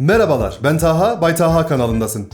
Merhabalar, ben Taha, Bay Taha kanalındasın.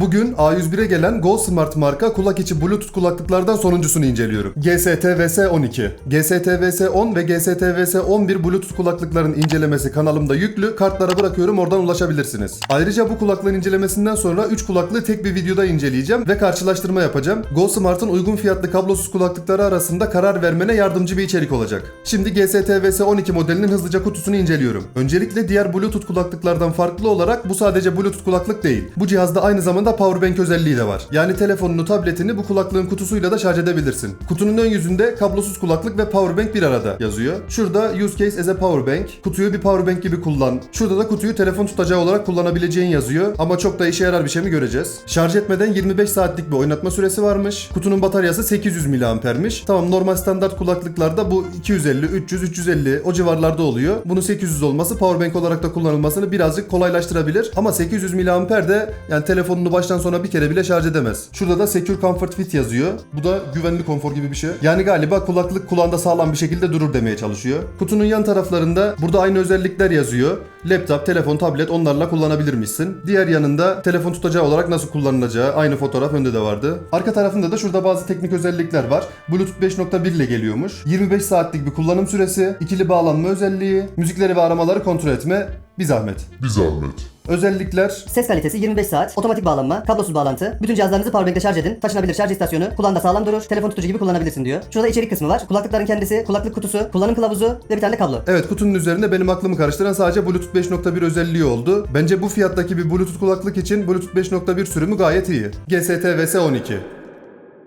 Bugün A101'e gelen Go Smart marka kulak içi Bluetooth kulaklıklardan sonuncusunu inceliyorum. GST-VS12. GST-VS10 ve GST-VS11 Bluetooth kulaklıkların incelemesi kanalımda yüklü. Kartlara bırakıyorum oradan ulaşabilirsiniz. Ayrıca bu kulaklığın incelemesinden sonra 3 kulaklığı tek bir videoda inceleyeceğim ve karşılaştırma yapacağım. Go Smart'ın uygun fiyatlı kablosuz kulaklıkları arasında karar vermene yardımcı bir içerik olacak. Şimdi GST-VS12 modelinin hızlıca kutusunu inceliyorum. Öncelikle diğer Bluetooth kulaklıklardan farklı olarak bu sadece Bluetooth kulaklık değil. Bu cihazda aynı zamanda powerbank özelliği de var. Yani telefonunu, tabletini bu kulaklığın kutusuyla da şarj edebilirsin. Kutunun ön yüzünde kablosuz kulaklık ve powerbank bir arada yazıyor. Şurada use case as a powerbank. Kutuyu bir powerbank gibi kullan. Şurada da kutuyu telefon tutacağı olarak kullanabileceğin yazıyor. Ama çok da işe yarar bir şey mi göreceğiz. Şarj etmeden 25 saatlik bir oynatma süresi varmış. Kutunun bataryası 800 mAh'miş. Tamam normal standart kulaklıklarda bu 250, 300, 350 o civarlarda oluyor. Bunu 800 olması powerbank olarak da kullanılmasını birazcık kolaylaştırabilir. Ama 800 mAh de yani telefonunu baştan sona bir kere bile şarj edemez. Şurada da Secure Comfort Fit yazıyor. Bu da güvenli konfor gibi bir şey. Yani galiba kulaklık kulağında sağlam bir şekilde durur demeye çalışıyor. Kutunun yan taraflarında burada aynı özellikler yazıyor. Laptop, telefon, tablet onlarla kullanabilirmişsin. Diğer yanında telefon tutacağı olarak nasıl kullanılacağı aynı fotoğraf önde de vardı. Arka tarafında da şurada bazı teknik özellikler var. Bluetooth 5.1 ile geliyormuş. 25 saatlik bir kullanım süresi, ikili bağlanma özelliği, müzikleri ve aramaları kontrol etme bir zahmet. Bir zahmet. Özellikler Ses kalitesi 25 saat, otomatik bağlanma, kablosuz bağlantı, bütün cihazlarınızı powerbank'le şarj edin, taşınabilir şarj istasyonu, kulağında sağlam durur, telefon tutucu gibi kullanabilirsin diyor. Şurada içerik kısmı var. Kulaklıkların kendisi, kulaklık kutusu, kullanım kılavuzu ve bir tane de kablo. Evet kutunun üzerinde benim aklımı karıştıran sadece Bluetooth 5.1 özelliği oldu. Bence bu fiyattaki bir Bluetooth kulaklık için Bluetooth 5.1 sürümü gayet iyi. GST VS12.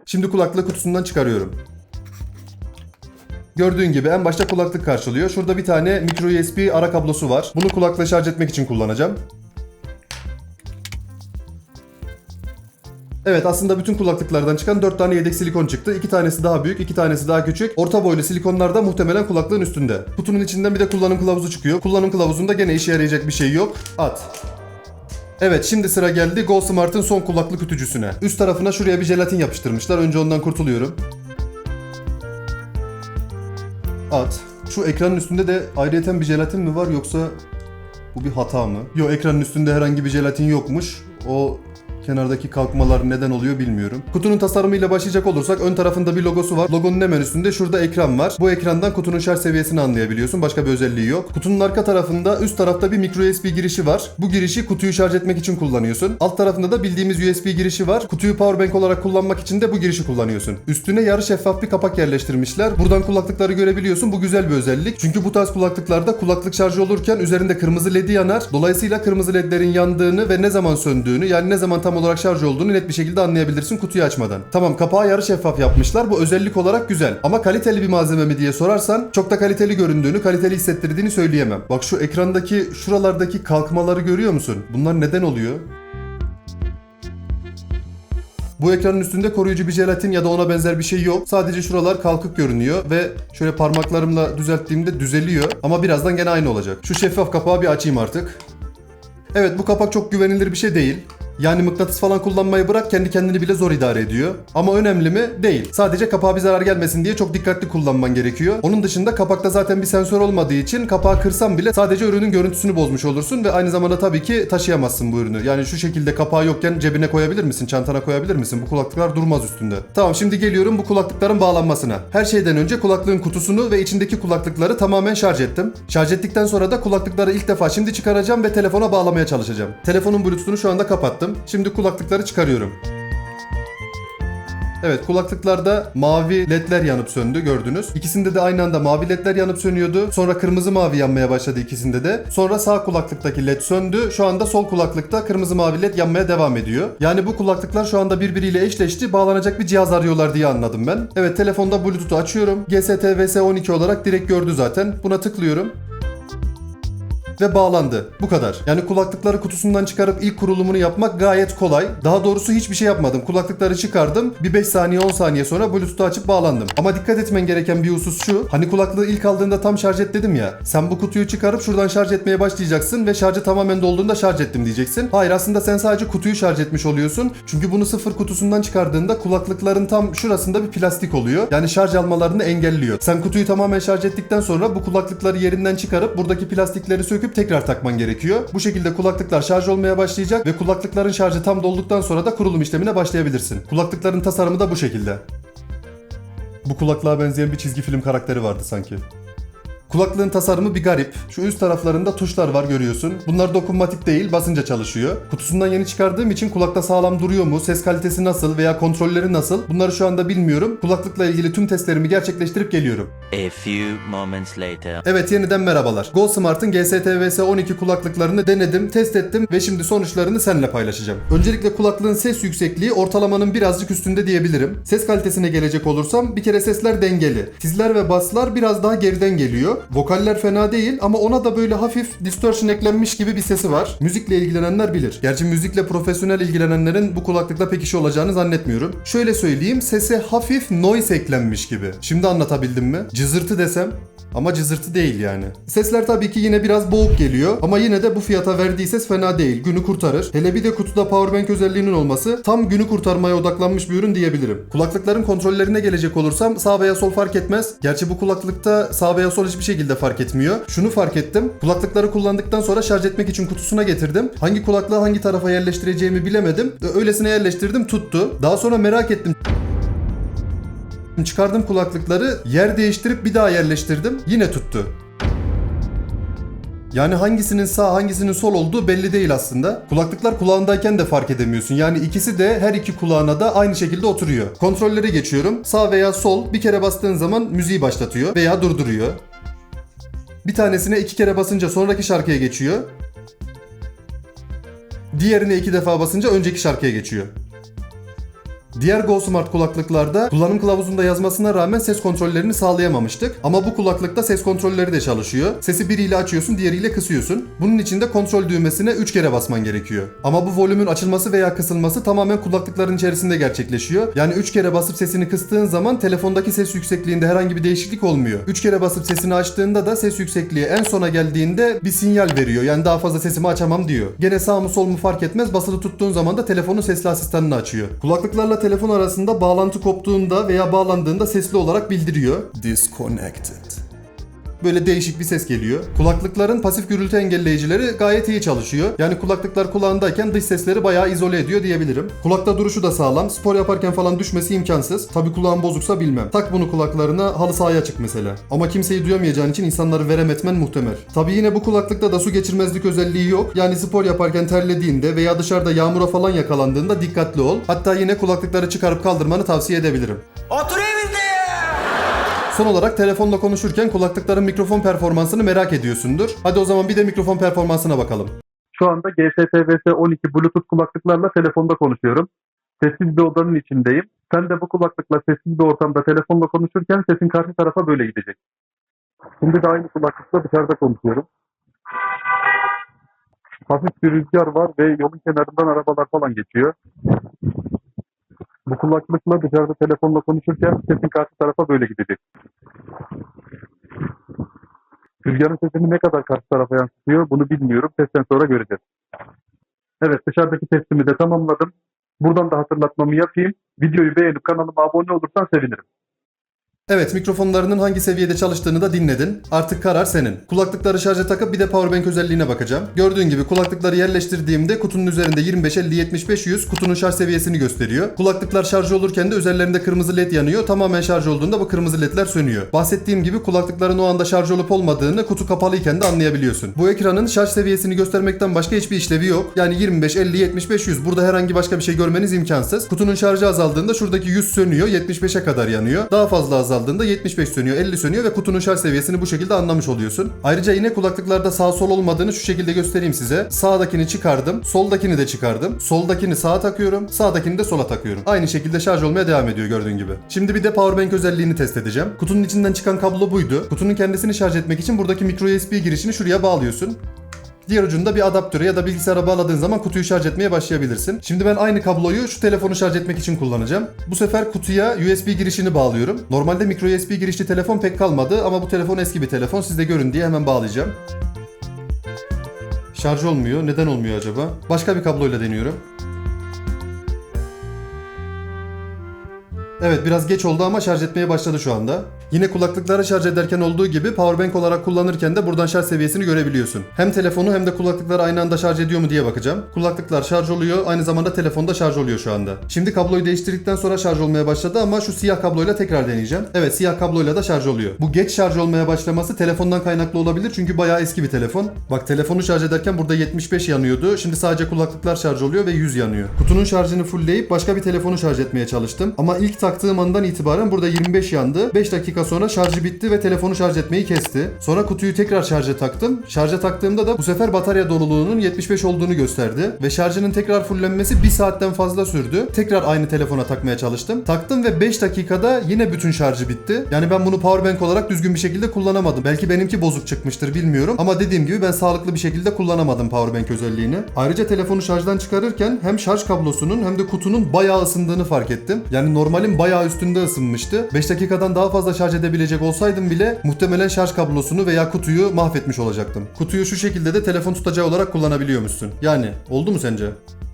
Şimdi kulaklık kutusundan çıkarıyorum. Gördüğün gibi en başta kulaklık karşılıyor. Şurada bir tane micro USB ara kablosu var. Bunu kulaklığı şarj etmek için kullanacağım. Evet aslında bütün kulaklıklardan çıkan 4 tane yedek silikon çıktı. 2 tanesi daha büyük, 2 tanesi daha küçük. Orta boylu silikonlar da muhtemelen kulaklığın üstünde. Kutunun içinden bir de kullanım kılavuzu çıkıyor. Kullanım kılavuzunda gene işe yarayacak bir şey yok. At. Evet şimdi sıra geldi Go Smart'ın son kulaklık ütücüsüne. Üst tarafına şuraya bir jelatin yapıştırmışlar. Önce ondan kurtuluyorum. At. Şu ekranın üstünde de ayrıyeten bir jelatin mi var yoksa bu bir hata mı? Yok ekranın üstünde herhangi bir jelatin yokmuş. O kenardaki kalkmalar neden oluyor bilmiyorum. Kutunun tasarımıyla başlayacak olursak ön tarafında bir logosu var. Logonun hemen üstünde şurada ekran var. Bu ekrandan kutunun şarj seviyesini anlayabiliyorsun. Başka bir özelliği yok. Kutunun arka tarafında üst tarafta bir micro USB girişi var. Bu girişi kutuyu şarj etmek için kullanıyorsun. Alt tarafında da bildiğimiz USB girişi var. Kutuyu powerbank olarak kullanmak için de bu girişi kullanıyorsun. Üstüne yarı şeffaf bir kapak yerleştirmişler. Buradan kulaklıkları görebiliyorsun. Bu güzel bir özellik. Çünkü bu tarz kulaklıklarda kulaklık şarjı olurken üzerinde kırmızı ledi yanar. Dolayısıyla kırmızı ledlerin yandığını ve ne zaman söndüğünü yani ne zaman tam olarak şarj olduğunu net bir şekilde anlayabilirsin kutuyu açmadan. Tamam kapağı yarı şeffaf yapmışlar. Bu özellik olarak güzel. Ama kaliteli bir malzeme mi diye sorarsan çok da kaliteli göründüğünü, kaliteli hissettirdiğini söyleyemem. Bak şu ekrandaki şuralardaki kalkmaları görüyor musun? Bunlar neden oluyor? Bu ekranın üstünde koruyucu bir jelatin ya da ona benzer bir şey yok. Sadece şuralar kalkık görünüyor ve şöyle parmaklarımla düzelttiğimde düzeliyor. Ama birazdan gene aynı olacak. Şu şeffaf kapağı bir açayım artık. Evet bu kapak çok güvenilir bir şey değil. Yani mıknatıs falan kullanmayı bırak kendi kendini bile zor idare ediyor. Ama önemli mi? Değil. Sadece kapağa bir zarar gelmesin diye çok dikkatli kullanman gerekiyor. Onun dışında kapakta zaten bir sensör olmadığı için kapağı kırsan bile sadece ürünün görüntüsünü bozmuş olursun ve aynı zamanda tabii ki taşıyamazsın bu ürünü. Yani şu şekilde kapağı yokken cebine koyabilir misin? Çantana koyabilir misin? Bu kulaklıklar durmaz üstünde. Tamam şimdi geliyorum bu kulaklıkların bağlanmasına. Her şeyden önce kulaklığın kutusunu ve içindeki kulaklıkları tamamen şarj ettim. Şarj ettikten sonra da kulaklıkları ilk defa şimdi çıkaracağım ve telefona bağlamaya çalışacağım. Telefonun bluetooth'unu şu anda kapattım. Şimdi kulaklıkları çıkarıyorum. Evet kulaklıklarda mavi ledler yanıp söndü gördünüz. İkisinde de aynı anda mavi ledler yanıp sönüyordu. Sonra kırmızı mavi yanmaya başladı ikisinde de. Sonra sağ kulaklıktaki led söndü. Şu anda sol kulaklıkta kırmızı mavi led yanmaya devam ediyor. Yani bu kulaklıklar şu anda birbiriyle eşleşti. Bağlanacak bir cihaz arıyorlar diye anladım ben. Evet telefonda Bluetooth'u açıyorum. GST VS12 olarak direkt gördü zaten. Buna tıklıyorum. Ve bağlandı. Bu kadar. Yani kulaklıkları kutusundan çıkarıp ilk kurulumunu yapmak gayet kolay. Daha doğrusu hiçbir şey yapmadım. Kulaklıkları çıkardım. Bir 5 saniye 10 saniye sonra Bluetooth'u açıp bağlandım. Ama dikkat etmen gereken bir husus şu. Hani kulaklığı ilk aldığında tam şarj et dedim ya. Sen bu kutuyu çıkarıp şuradan şarj etmeye başlayacaksın ve şarjı tamamen dolduğunda şarj ettim diyeceksin. Hayır aslında sen sadece kutuyu şarj etmiş oluyorsun. Çünkü bunu sıfır kutusundan çıkardığında kulaklıkların tam şurasında bir plastik oluyor. Yani şarj almalarını engelliyor. Sen kutuyu tamamen şarj ettikten sonra bu kulaklıkları yerinden çıkarıp buradaki plastikleri söküp tekrar takman gerekiyor. Bu şekilde kulaklıklar şarj olmaya başlayacak ve kulaklıkların şarjı tam dolduktan sonra da kurulum işlemine başlayabilirsin. Kulaklıkların tasarımı da bu şekilde. Bu kulaklığa benzeyen bir çizgi film karakteri vardı sanki. Kulaklığın tasarımı bir garip. Şu üst taraflarında tuşlar var görüyorsun. Bunlar dokunmatik değil, basınca çalışıyor. Kutusundan yeni çıkardığım için kulakta sağlam duruyor mu, ses kalitesi nasıl veya kontrolleri nasıl bunları şu anda bilmiyorum. Kulaklıkla ilgili tüm testlerimi gerçekleştirip geliyorum. A few moments later. Evet yeniden merhabalar. Go Smart'ın GST-VS 12 kulaklıklarını denedim, test ettim ve şimdi sonuçlarını seninle paylaşacağım. Öncelikle kulaklığın ses yüksekliği ortalamanın birazcık üstünde diyebilirim. Ses kalitesine gelecek olursam bir kere sesler dengeli. Tizler ve baslar biraz daha geriden geliyor. Vokaller fena değil ama ona da böyle hafif distortion eklenmiş gibi bir sesi var. Müzikle ilgilenenler bilir. Gerçi müzikle profesyonel ilgilenenlerin bu kulaklıkla pek işi olacağını zannetmiyorum. Şöyle söyleyeyim sese hafif noise eklenmiş gibi. Şimdi anlatabildim mi? Cızırtı desem ama cızırtı değil yani. Sesler tabii ki yine biraz boğuk geliyor ama yine de bu fiyata verdiği ses fena değil. Günü kurtarır. Hele bir de kutuda powerbank özelliğinin olması tam günü kurtarmaya odaklanmış bir ürün diyebilirim. Kulaklıkların kontrollerine gelecek olursam sağ veya sol fark etmez. Gerçi bu kulaklıkta sağ veya sol hiçbir şekilde fark etmiyor. Şunu fark ettim. Kulaklıkları kullandıktan sonra şarj etmek için kutusuna getirdim. Hangi kulaklığı hangi tarafa yerleştireceğimi bilemedim. Öylesine yerleştirdim tuttu. Daha sonra merak ettim. Çıkardım kulaklıkları, yer değiştirip bir daha yerleştirdim. Yine tuttu. Yani hangisinin sağ hangisinin sol olduğu belli değil aslında. Kulaklıklar kulağındayken de fark edemiyorsun. Yani ikisi de her iki kulağına da aynı şekilde oturuyor. Kontrollere geçiyorum. Sağ veya sol bir kere bastığın zaman müziği başlatıyor veya durduruyor. Bir tanesine iki kere basınca sonraki şarkıya geçiyor. Diğerine iki defa basınca önceki şarkıya geçiyor. Diğer Go Smart kulaklıklarda kullanım kılavuzunda yazmasına rağmen ses kontrollerini sağlayamamıştık. Ama bu kulaklıkta ses kontrolleri de çalışıyor. Sesi biriyle açıyorsun, diğeriyle kısıyorsun. Bunun için de kontrol düğmesine 3 kere basman gerekiyor. Ama bu volümün açılması veya kısılması tamamen kulaklıkların içerisinde gerçekleşiyor. Yani 3 kere basıp sesini kıstığın zaman telefondaki ses yüksekliğinde herhangi bir değişiklik olmuyor. 3 kere basıp sesini açtığında da ses yüksekliği en sona geldiğinde bir sinyal veriyor. Yani daha fazla sesimi açamam diyor. Gene sağ mı sol mu fark etmez. Basılı tuttuğun zaman da telefonun sesli asistanını açıyor. Kulaklıklarla telefon arasında bağlantı koptuğunda veya bağlandığında sesli olarak bildiriyor. Disconnected. Böyle değişik bir ses geliyor. Kulaklıkların pasif gürültü engelleyicileri gayet iyi çalışıyor. Yani kulaklıklar kulağındayken dış sesleri bayağı izole ediyor diyebilirim. Kulakta duruşu da sağlam. Spor yaparken falan düşmesi imkansız. Tabi kulağın bozuksa bilmem. Tak bunu kulaklarına halı sahaya çık mesela. Ama kimseyi duyamayacağın için insanları verem etmen muhtemel. Tabi yine bu kulaklıkta da su geçirmezlik özelliği yok. Yani spor yaparken terlediğinde veya dışarıda yağmura falan yakalandığında dikkatli ol. Hatta yine kulaklıkları çıkarıp kaldırmanı tavsiye edebilirim. Otur. Son olarak telefonla konuşurken kulaklıkların mikrofon performansını merak ediyorsundur. Hadi o zaman bir de mikrofon performansına bakalım. Şu anda GST-VS 12 Bluetooth kulaklıklarla telefonda konuşuyorum. Sessiz bir odanın içindeyim. Sen de bu kulaklıkla sessiz bir ortamda telefonla konuşurken sesin karşı tarafa böyle gidecek. Şimdi de aynı kulaklıkla dışarıda konuşuyorum. Hafif bir rüzgar var ve yolun kenarından arabalar falan geçiyor. Bu kulaklıkla dışarıda telefonla konuşurken sesin karşı tarafa böyle gidecek. Rüzgarın sesini ne kadar karşı tarafa yansıtıyor bunu bilmiyorum. Testten sonra göreceğiz. Evet dışarıdaki testimi de tamamladım. Buradan da hatırlatmamı yapayım. Videoyu beğenip kanalıma abone olursan sevinirim. Evet mikrofonlarının hangi seviyede çalıştığını da dinledin. Artık karar senin. Kulaklıkları şarja takıp bir de powerbank özelliğine bakacağım. Gördüğün gibi kulaklıkları yerleştirdiğimde kutunun üzerinde 25 50 75 100 kutunun şarj seviyesini gösteriyor. Kulaklıklar şarj olurken de üzerlerinde kırmızı led yanıyor. Tamamen şarj olduğunda bu kırmızı ledler sönüyor. Bahsettiğim gibi kulaklıkların o anda şarj olup olmadığını kutu kapalıyken de anlayabiliyorsun. Bu ekranın şarj seviyesini göstermekten başka hiçbir işlevi yok. Yani 25 50 75 100 burada herhangi başka bir şey görmeniz imkansız. Kutunun şarjı azaldığında şuradaki 100 sönüyor 75'e kadar yanıyor. Daha fazla azaldığında 75 sönüyor 50 sönüyor ve kutunun şarj seviyesini bu şekilde anlamış oluyorsun. Ayrıca yine kulaklıklarda sağ sol olmadığını şu şekilde göstereyim size. Sağdakini çıkardım, soldakini de çıkardım. Soldakini sağa takıyorum, sağdakini de sola takıyorum. Aynı şekilde şarj olmaya devam ediyor gördüğün gibi. Şimdi bir de powerbank özelliğini test edeceğim. Kutunun içinden çıkan kablo buydu. Kutunun kendisini şarj etmek için buradaki micro USB girişini şuraya bağlıyorsun. Diğer ucunda bir adaptöre ya da bilgisayara bağladığın zaman kutuyu şarj etmeye başlayabilirsin. Şimdi ben aynı kabloyu şu telefonu şarj etmek için kullanacağım. Bu sefer kutuya USB girişini bağlıyorum. Normalde micro USB girişli telefon pek kalmadı ama bu telefon eski bir telefon. Siz de görün diye hemen bağlayacağım. Şarj olmuyor. Neden olmuyor acaba? Başka bir kabloyla deniyorum. Evet biraz geç oldu ama şarj etmeye başladı şu anda. Yine kulaklıkları şarj ederken olduğu gibi powerbank olarak kullanırken de buradan şarj seviyesini görebiliyorsun. Hem telefonu hem de kulaklıkları aynı anda şarj ediyor mu diye bakacağım. Kulaklıklar şarj oluyor aynı zamanda telefon da şarj oluyor şu anda. Şimdi kabloyu değiştirdikten sonra şarj olmaya başladı ama şu siyah kabloyla tekrar deneyeceğim. Evet siyah kabloyla da şarj oluyor. Bu geç şarj olmaya başlaması telefondan kaynaklı olabilir çünkü bayağı eski bir telefon. Bak telefonu şarj ederken burada 75 yanıyordu. Şimdi sadece kulaklıklar şarj oluyor ve 100 yanıyor. Kutunun şarjını fullleyip başka bir telefonu şarj etmeye çalıştım. Ama ilk taktığım andan itibaren burada 25 yandı. 5 dakika sonra şarjı bitti ve telefonu şarj etmeyi kesti. Sonra kutuyu tekrar şarja taktım. Şarja taktığımda da bu sefer batarya doluluğunun 75 olduğunu gösterdi. Ve şarjının tekrar fullenmesi 1 saatten fazla sürdü. Tekrar aynı telefona takmaya çalıştım. Taktım ve 5 dakikada yine bütün şarjı bitti. Yani ben bunu powerbank olarak düzgün bir şekilde kullanamadım. Belki benimki bozuk çıkmıştır bilmiyorum. Ama dediğim gibi ben sağlıklı bir şekilde kullanamadım powerbank özelliğini. Ayrıca telefonu şarjdan çıkarırken hem şarj kablosunun hem de kutunun bayağı ısındığını fark ettim. Yani normalin bayağı üstünde ısınmıştı. 5 dakikadan daha fazla şarj edebilecek olsaydım bile muhtemelen şarj kablosunu veya kutuyu mahvetmiş olacaktım. Kutuyu şu şekilde de telefon tutacağı olarak kullanabiliyormuşsun. Yani oldu mu sence?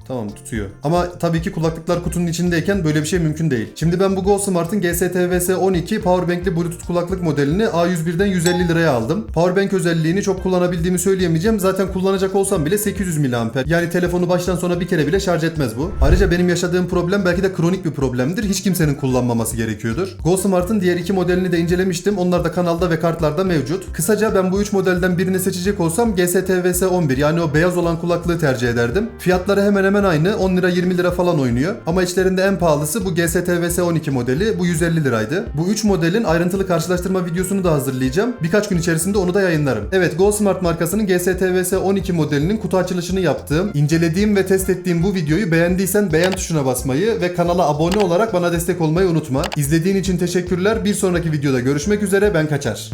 Tamam tutuyor. Ama tabii ki kulaklıklar kutunun içindeyken böyle bir şey mümkün değil. Şimdi ben bu Go Smart'ın GST-VS 12 Powerbank'li Bluetooth kulaklık modelini A101'den 150 liraya aldım. Powerbank özelliğini çok kullanabildiğimi söyleyemeyeceğim. Zaten kullanacak olsam bile 800 mAh. Yani telefonu baştan sona bir kere bile şarj etmez bu. Ayrıca benim yaşadığım problem belki de kronik bir problemdir. Hiç kimsenin kullanmaması gerekiyordur. Go Smart'ın diğer iki modelini de incelemiştim. Onlar da kanalda ve kartlarda mevcut. Kısaca ben bu üç modelden birini seçecek olsam GST-VS 11 yani o beyaz olan kulaklığı tercih ederdim. Fiyatları hemen hemen aynı. 10 lira 20 lira falan oynuyor. Ama içlerinde en pahalısı bu GST-VS 12 modeli. Bu 150 liraydı. Bu 3 modelin ayrıntılı karşılaştırma videosunu da hazırlayacağım. Birkaç gün içerisinde onu da yayınlarım. Evet Go Smart markasının GST-VS 12 modelinin kutu açılışını yaptığım, incelediğim ve test ettiğim bu videoyu beğendiysen beğen tuşuna basmayı ve kanala abone olarak bana destek olmayı unutma. İzlediğin için teşekkürler. Bir sonraki videoda görüşmek üzere. Ben kaçar.